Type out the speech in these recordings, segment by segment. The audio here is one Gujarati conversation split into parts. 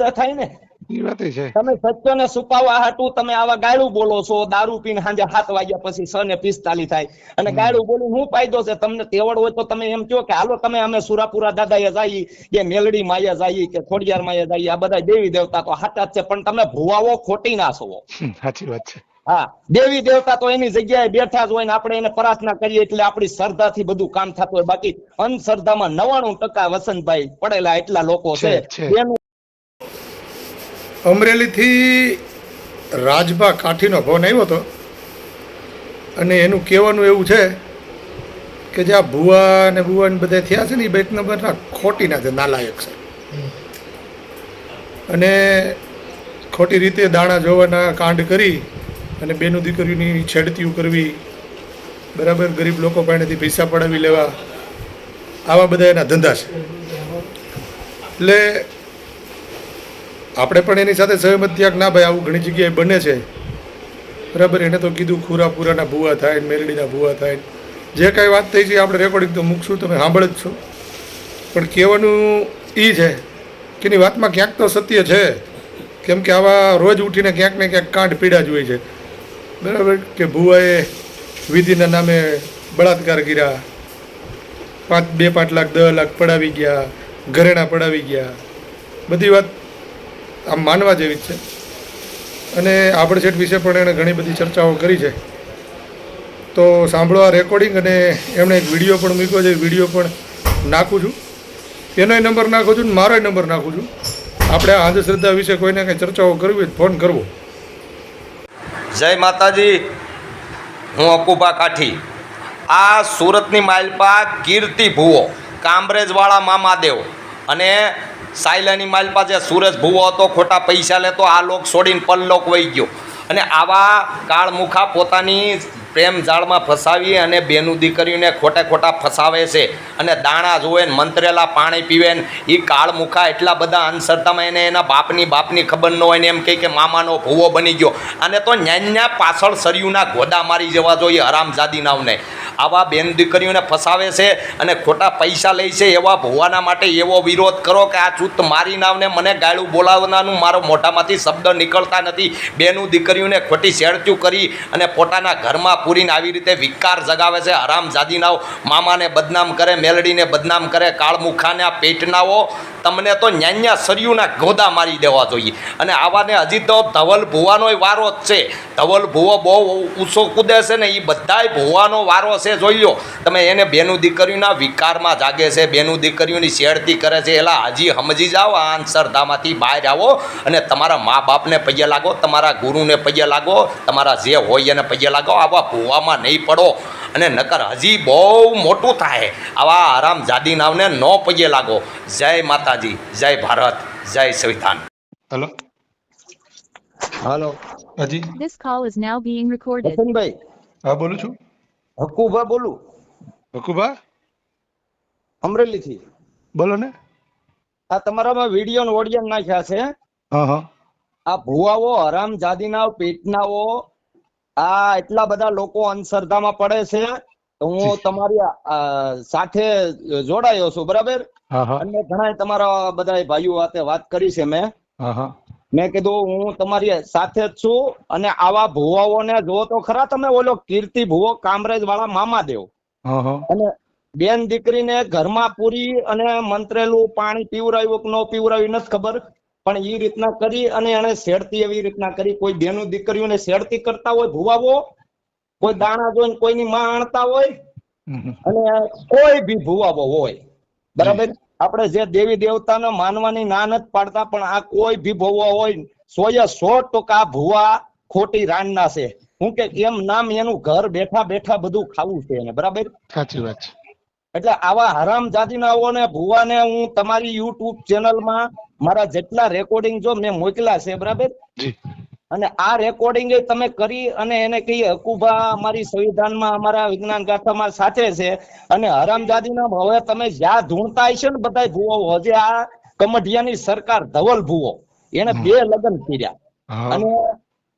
તો થાય ને? એ વાત છે. તમે સત્યને છુપાવવા હાટુ તમે આવા ગાળું બોલો છો દારૂ પીને સાંજે સાત વાગ્યા પછી છ ને પિસ્તાલીસ થાય. અને ગાળું બોલી શું ફાયદો છે? તમને તેવડ હોય તો તમે એમ કહો કે હાલો તમે અમે સુરાપુરા દાદાએ જઈએ કે મેલડી માયા જઈએ કે ખોડિયાર માયા જઈએ આ બધા દેવી દેવતા તો હાટા જ છે પણ તમે ભુવાઓ ખોટી ના છો. સાચી વાત છે. હા દેવી દેવતા તો એની જગ્યાએ બેઠા જ હોય ને આપણે એને પ્રાર્થના કરીએ એટલે આપણી શ્રદ્ધાથી બધું કામ થતું હોય. બાકી અંધશ્રદ્ધામાં નવાણું ટકા વસંતભાઈ પડેલા એટલા લોકો છે. એનું અમરેલીથી રાજભા કાઠીનો ફોન આવ્યો હતો. અને એનું કહેવાનું એવું છે કે જે આ ભુવા ને ભુવા ને બધા થયા છે ને એ બેટ નંબર નંબરના ખોટીના છે નાલાયક છે. અને ખોટી રીતે દાણા જોવાના કાંડ કરી અને બેનું દીકરીઓની છેડતીઓ કરવી, બરાબર ગરીબ લોકો પાસેથી પૈસા પડાવી લેવા, આવા બધા એના ધંધા છે. એટલે આપણે પણ એની સાથે સહમત કે ના ભાઈ, આવું ઘણી જગ્યાએ બને છે. બરાબર, એને તો કીધું ખુરાપુરાના ભૂવા થાય, મેરડીના ભૂવા થાય. જે કાંઈ વાત થઈ છે આપણે રેકોર્ડિંગ તો મૂકશું, તમે સાંભળ જ છો. પણ કહેવાનું એ છે કે એની વાતમાં ક્યાંક તો સત્ય છે. કેમ કે આવા રોજ ઉઠીને ક્યાંક ને ક્યાંક કાંઠ પીડા જ હોય છે. બરાબર, કે ભૂવાએ વિધિના નામે બળાત્કાર કર્યા. પાંચ, બે, પાંચ લાખ દસ લાખ પડાવી ગયા, ઘરેણા પડાવી ગયા. બધી વાત આમ માનવા જેવી જ છે. અને આબડશેઠ વિશે પણ એણે ઘણી બધી ચર્ચાઓ કરી છે. તો સાંભળો આ રેકોર્ડિંગ અને એમણે એક વીડિયો પણ મૂક્યો છે. વીડિયો પણ નાખું છું. એનોય નંબર નાખું છું ને મારોય નંબર નાખું છું. આપણે આ અંધશ્રદ્ધા વિશે કોઈને કંઈ ચર્ચાઓ કરવી હોય ફોન કરવો. જય માતાજી. હું અકુબા કાઠી. આ સુરતની માઇલપા કીર્તિ ભુવો, કામરેજવાળા મામાદેવ. અને સાયલાની માલ પાસે સુરજ ભુવો હતો, ખોટા પૈસા લેતો, આ લોક છોડીને પલ્લોક વહી ગયો. અને આવા કાળમુખા પોતાની પ્રેમ જાળમાં ફસાવી અને બેનું દીકરીઓને ખોટે ખોટા ફસાવે છે અને દાણા જોવે ને મંત્રેલા પાણી પીવે ને એ કાળમુખા એટલા બધા અંધશ્રદ્ધામાં એને એના બાપની બાપની ખબર ન હોય ને એમ કહે કે મામાનો ભૂવો બની ગયો. અને તો ન્યાન્યા પાછળ સરિયુના ગોદા મારી જવા જોઈએ હરામજાદી નાવને. આવા બેન દીકરીઓને ફસાવે છે અને ખોટા પૈસા લે છે એવા ભોવાના માટે એવો વિરોધ કરો કે આ ચૂત મારી નાવને મને ગાળું બોલાવવાનું મારો મોઢામાંથી શબ્દ નીકળતા નથી. બેનું દીકરીઓને ખોટી શેરત્યું કરી અને પોતાના ઘરમાં પૂરીને આવી રીતે વિકાર જગાવે છે. હરામ જાદીનાઓ મામાને બદનામ કરે, મેલડીને બદનામ કરે, કાળમુખાને પેટનાઓ તમને તો ન્યાન્યા સરિયુના ગોદા મારી દેવા જોઈએ. અને આવાને હજી તો ધવલ ભુવાનોય વારો જ છે. ધવલ ભુવો બહુ ઊંચો કૂદે છે ને એ બધાય ભુવાનો વારો છે, જોઈ તમે એને બેનું દીકરીઓના વિકારમાં જાગે છે, બેનું દીકરીઓની શેરતી કરે છે. એલા, હજી સમજી જાઓ આ અંધશ્રદ્ધામાંથી બહાર આવો અને તમારા મા બાપને પૈયે લાગો, તમારા ગુરુને પૈયે લાગો, તમારા જે હોય એને પૈયે લાગો, આવા ભુવામાં નહીં પડો. અને નકર હજી બહુ મોટું થાય. આવા આરામ જાદી નાવને ન પગે લાગો. જય માતાજી જય ભારત જય સંવિધાન. હેલો. હેલો. હાજી. This call is now being recorded. Vasantbhai. હા બોલું છું. હકુભા બોલું. હકુભા? અમરેલી થી બોલો ને. આ તમારામાં વીડિયો ને ઓડિયો નાખ્યા છે. હા હા. આ ભુવાઓ હરામ જાદીના પેટનાઓ આ એટલા બધા લોકો અંધશ્રદ્ધામાં પડે છે તો હું તમારી સાથે જોડાયો છું બરાબર? અને ઘણા તમારા બધા ભાઈઓ સાથે વાત કરી છે મેં. મેં કીધું હું તમારી સાથે જ છું અને આવા ભુવાઓને જો તો ખરા તમે ઓલો કીર્તિ ભુવો કામરેજ વાળા મામાદેવ દેવ. અને બેન દીકરીને ઘરમાં પૂરી અને મંત્રેલું પાણી પીવરાયું કે ન પીવરાયું નથી ખબર. પણ એ રીતના કરી અને એને શેડતી એવી રીતના કરી. કોઈ બેનું દીકરીઓને શેડતી કરતા હોય ભુવાઓ કોઈ દાણા જોઈને કોઈની માં આણતા હોય. અને કોઈ બી ભુવાઓ હોય. બરાબર? આપણે જે દેવી દેવતાને માનવાની ના નથી પાડતા પણ આ કોઈ બી ભુવા હોય સોએ સો ટકા ભુવા ખોટી રાણના છે. હું કે એમ નામ એનું ઘર બેઠા બેઠા બધું ખાવું છે એને. બરાબર? સાચી વાત છે. એટલે આવા હરામ જાતિનાઓને ભુવાને હું તમારી યુટ્યુબ ચેનલમાં મારા જેટલા રેકોર્ડિંગ જો મેં મોકલા છે બરાબર? અને આ રેકોર્ડિંગ તમે કરી અને એને કહીએ હકુભા અમારી સંવિધાનમાં અમારા વિજ્ઞાન ગાથામાં સાથે છે અને હરામજાદીના હવે તમે જ્યાં ધૂણતા છે ને બધા ભુવો હજી આ કમઢિયાની સરકાર ધવલ ભુવો. એને બે લગ્ન કર્યા. અને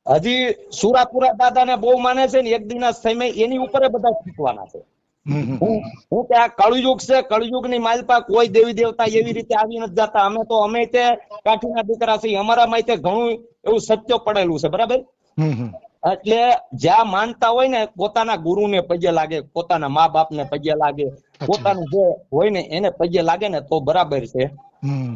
હજી સુરાપુરા દાદાને બહુ માને છે ને એક દિના સમય એની ઉપર બધા શીખવાના છે. હું કે આ કળયુગ છે કળયુગની માલપા કોઈ દેવી દેવતા એવી રીતે આવી નથી જતા. અમે તો અમે તે કાઠીના દીકરા છીએ. અમારામાં તે ઘણું એવું સત્ય પડેલું છે બરાબર? એટલે જ્યાં માનતા હોય ને પોતાના ગુરુને પગે લાગે પોતાના મા બાપને પગે લાગે પોતાનું જે હોય ને એને પગે લાગે ને તો બરાબર છે.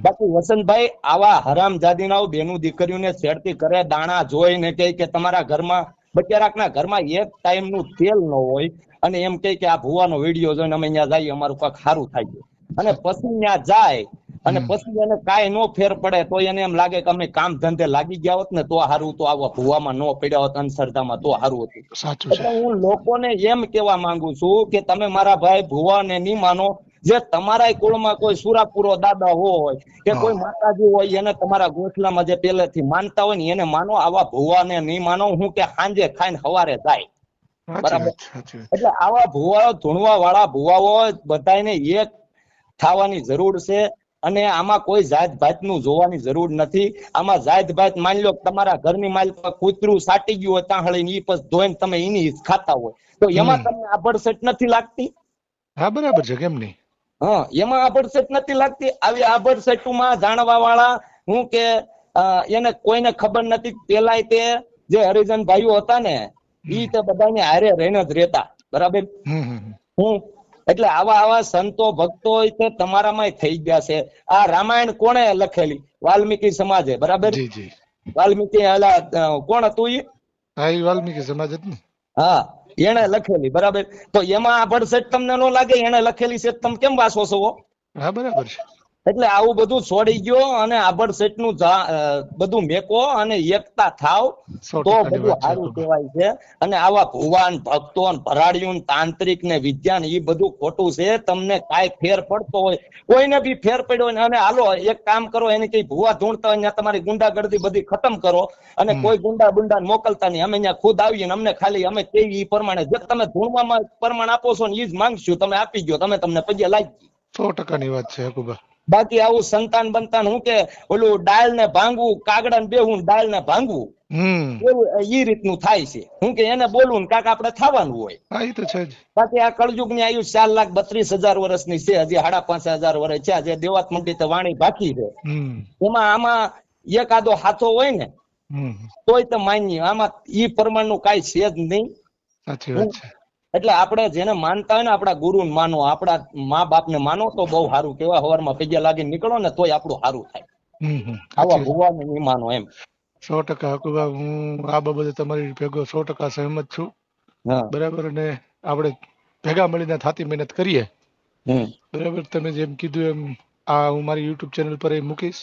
બાકી વસંતભાઈ આવા હરામ જાદીનાઓ બેનું દીકરીઓને છેડતી કરે દાણા જોઈને ને કે તમારા ઘરમાં બચારાકના ઘરમાં એક ટાઈમનું તેલ ન હોય અને એમ કહે કે આ ભુવાનો વીડિયો જોઈને અમે અહીંયા જઈએ અમારું કાંઈક સારું થાય છે. અને પછી ત્યાં જાય અને પછી એને કાંઈ નો ફેર પડે તો એને એમ લાગે કે અમે કામ ધંધે લાગી ગયા હોત ને તો સારું તો આવા ભુવામાં નો પડ્યા હોત અંધશ્રદ્ધામાં તો સારું હતું. એટલે હું લોકોને એમ કહેવા માંગુ છું કે તમે મારા ભાઈ ભુવાને નહીં માનો. જે તમારા કુળમાં કોઈ સુરાપુરો દાદા હોય કે કોઈ માતાજી હોય એને તમારા ગોઠલામાં જે પહેલેથી માનતા હોય ને એને માનો. આવા ભુવાને નહીં માનો. હું કે સાંજે ખાઈને સવારે જાય. બરાબર. એટલે આવા ભુવાઓ ધૂણવા વાળા ભુવાઓ બધાને એક થવાની જરૂર છે અને આમાં કોઈ જાત ભાતનું જોવાની જરૂર નથી. આમાં જાત ભાત માની લો તમારા ઘરની માલિક કૂતરું સાટી ગયું હોય તાહળીને ઈ પછી ધોઈને તમે એની ખાતા હોય. તો એમાં તમને આભડસેટ નથી લાગતી? હા બરાબર છે કેમ નહીં? હા એમાં આભડસેટ નથી લાગતી? આવી આભડસેટુમાં જાણવા વાળા હું કે એને કોઈને ખબર નથી. પેલા તે જે હરિજન ભાઈઓ હતા ને ઈ તો બધાને હારે રહીને જ રહેતા. બરાબર. હું એટલે આવા આવા સંતો ભક્તો તે તમારામાં થઈ ગયા છે. આ રામાયણ કોણે લખેલી? વાલ્મીકી સમાજે બરાબર? વાલ્મીકી આલા કોણ હતું ઈ? હા ઈ વાલ્મીકી સમાજ જ ને. હા એને લખેલી બરાબર? તો એમાં આ ભડસેટ તમને ન લાગે? એને લખેલી છે તમે કેમ વાંચો છો હા બરાબર છે. એટલે આવું બધું છોડી ગયો અને આભડસેટનું બધું મેકો અને એકતા થાવ તો બધું સારું કહેવાય છે. અને આવા ભુવાન ભક્તો ભરાડીયું તાંત્રિક ને વિદ્યાન એ બધું ખોટું છે. તમને કાંઈ ફેર પડતો હોય કોઈને બી ફેર પડ્યો હોય અને હાલો એક કામ કરો એને કઈ ભુવા ધૂણતા હોય તમારી ગુંડાગર્દી બધી ખતમ કરો અને કોઈ ગુંડા બુંડા મોકલતા નહીં. અમે અહીંયા ખુદ આવીએ ને અમને ખાલી અમે કેવી એ પ્રમાણે જે તમે ધૂણવામાં પ્રમાણ આપો છો ને એ જ માંગશું તમે આપી ગયો તમે તમને પગે લાગી સો ટકાની વાત છે હકુબા. બાકી આવું સંતાન બંતાન હું કે ઓલું ડાળ ને ભાંગવું કાગડા ને બેહું ડાળ ને ભાંગવું ઈ રીતનું થાય છે. હું કે એને બોલવું ને કાક આપણે થવાનું હોય. હા એ તો છે જ. બાકી આ કળયુગની આયુ ચાર લાખ બત્રીસ હજાર વર્ષની છે હજી સાડા પાંચ હજાર વર્ષ છે આજે દેવાત મંડી તો વાણી બાકી છે. હમ. એમાં આમાં એકાદો હાથો હોય ને તોય તો માન્ય આમાં ઈ પ્રમાણનું કાંઈ છે જ નહીં. સાચી વાત છે. એટલે આપણે જેને માનતા હોય ને આપણા ગુરુ માનો આપણા મા બાપ ને માનો તો બહુ સારું કેવા હવારમાં પગે લાગીને નીકળો ને તોય આપણું સારું થાય. આવા ભગવાન. નહીં માનો એમ. સો ટકા હકુબા હું આ બાબતે તમારી ભેગો સો ટકા સહેમત છું. બરાબર અને આપણે ભેગા મળીને થાતી મહેનત કરીએ. બરાબર તમે જેમ કીધું એમ આ હું મારી યુટ્યુબ ચેનલ પર એ મૂકીશ.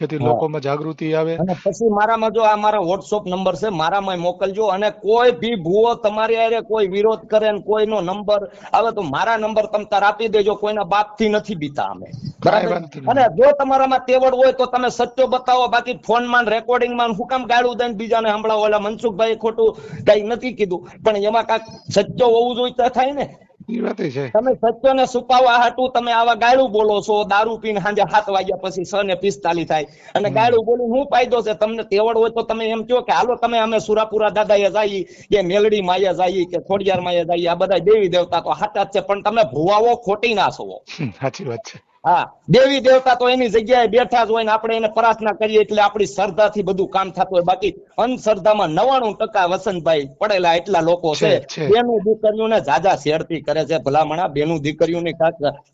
જેથી. લોકોમાં જાગૃતિ આવે. અને પછી મારામાં જો આ મારા વોટ્સઅપ નંબર છે મારામાં મોકલજો. અને કોઈ ભી ભૂવો તમારી આરે કોઈ વિરોધ કરે ને કોઈનો નંબર આવે તો મારા નંબર તમ તાર આપી દેજો કોઈના બાપથી નથી બીતા અમે. બરાબર? અને જો તમારામાં તેવડ હોય તો તમે સચ્ચો બતાવો બાકી ફોનમાં રેકોર્ડિંગમાં હું કામ ગાળું દઈને બીજાને હમણાં ઓલા મનસુખભાઈ ખોટું કઈ નથી કીધું. પણ એમાં કાંઈક સચ્ચો હોવું જોઈએ થાય ને? એ સત્ય ને તમે છુપાવવા હાટુ તમે આવા ગાળું બોલો છો દારૂ પીને સાંજે સાત વાગ્યા પછી છ ને પિસ્તાલીસ થાય. અને ગાળું બોલી શું ફાયદો છે? તમને તેવડ હોય તો તમે એમ કહો કે હાલો તમે અમે સુરાપુરા દાદા એ જઈએ કે મેલડી માએ જઈએ કે ખોડિયાર માએ જઈએ આ બધા દેવી દેવતા તો હાથ જ છે પણ તમે ભુવાઓ ખોટી ના છો. સાચી વાત છે. હા દેવી દેવતા તો એની જગ્યાએ બેઠા જ હોય ને આપણે એને પ્રાર્થના કરીએ એટલે આપણી શ્રદ્ધાથી બધું કામ થતું હોય. બાકી અંધશ્રદ્ધામાં નવાણું ટકા વસંતભાઈ પડેલા એટલા લોકો છે. બેનું દીકરીઓને જાજા શેરતી કરે છે. ભલામણા બેનું દીકરીઓની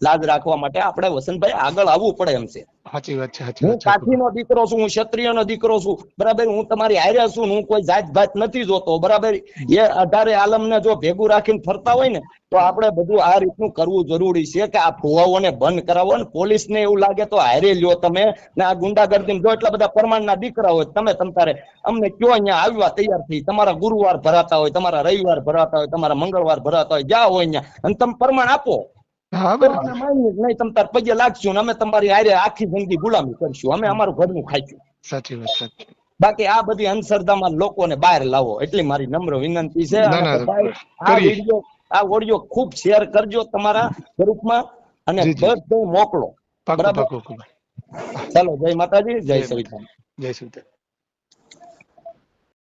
લાજ રાખવા માટે આપણે વસંતભાઈ આગળ આવવું પડે એમ છે. સાચી વાત છે હું કાઠીનો દીકરો છું હું ક્ષત્રિયનો દીકરો છું. બરાબર હું તમારી હારે છું હું કોઈ જાત ભાત નથી જોતો બરાબર? એ અઢારે આલમને જો ભેગું રાખીને ફરતા હોય ને તો આપણે બધું આ રીતનું કરવું જરૂરી છે કે આ ભુવાઓને બંધ કરાવો ને પોલીસને એવું લાગે તો હારે લ્યો તમે ને આ ગુંડાગર્દી જો એટલા બધા પ્રમાણના દીકરા હોય તમે તમ તારે અમને કયો અહીંયા આવ્યા તૈયાર થઈ? તમારા ગુરુવાર ભરાતા હોય તમારા રવિવાર ભરાતા હોય તમારા મંગળવાર ભરાતા હોય જ્યાં હોય અહીંયા અને તમે પ્રમાણ આપો. હા બરાબર. નહીં તમ તાર પગે લાગશું અમે તમારી હારે આખી જિંદગી ગુલામી કરશું. અમે અમારું ઘરનું ખાઈશું. સાચી વાત સાચી બાકી આ બધી અંધશ્રદ્ધામાં લોકોને બહાર લાવો એટલી મારી નમ્ર વિનંતી છે. આ વીડિયો આ ઓડિયો ખૂબ શેર કરજો તમારા ગ્રુપમાં અને. બધે મોકલો. બરાબર. ચાલો જય માતાજી જય સવિતા જય શ્રી